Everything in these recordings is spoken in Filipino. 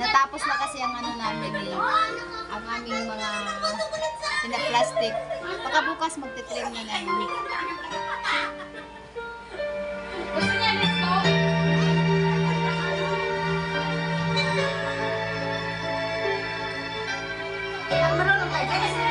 Natapos na kasi ang ano namin eh. Ang aming mga pinaplastic. Pagkabukas magte-trim na namin. Gusto niya nito? Yes.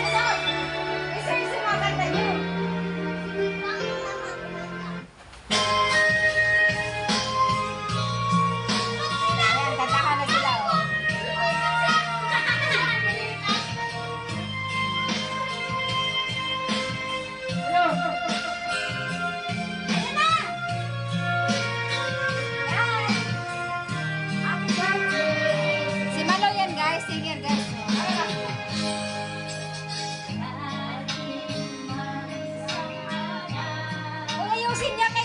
我去你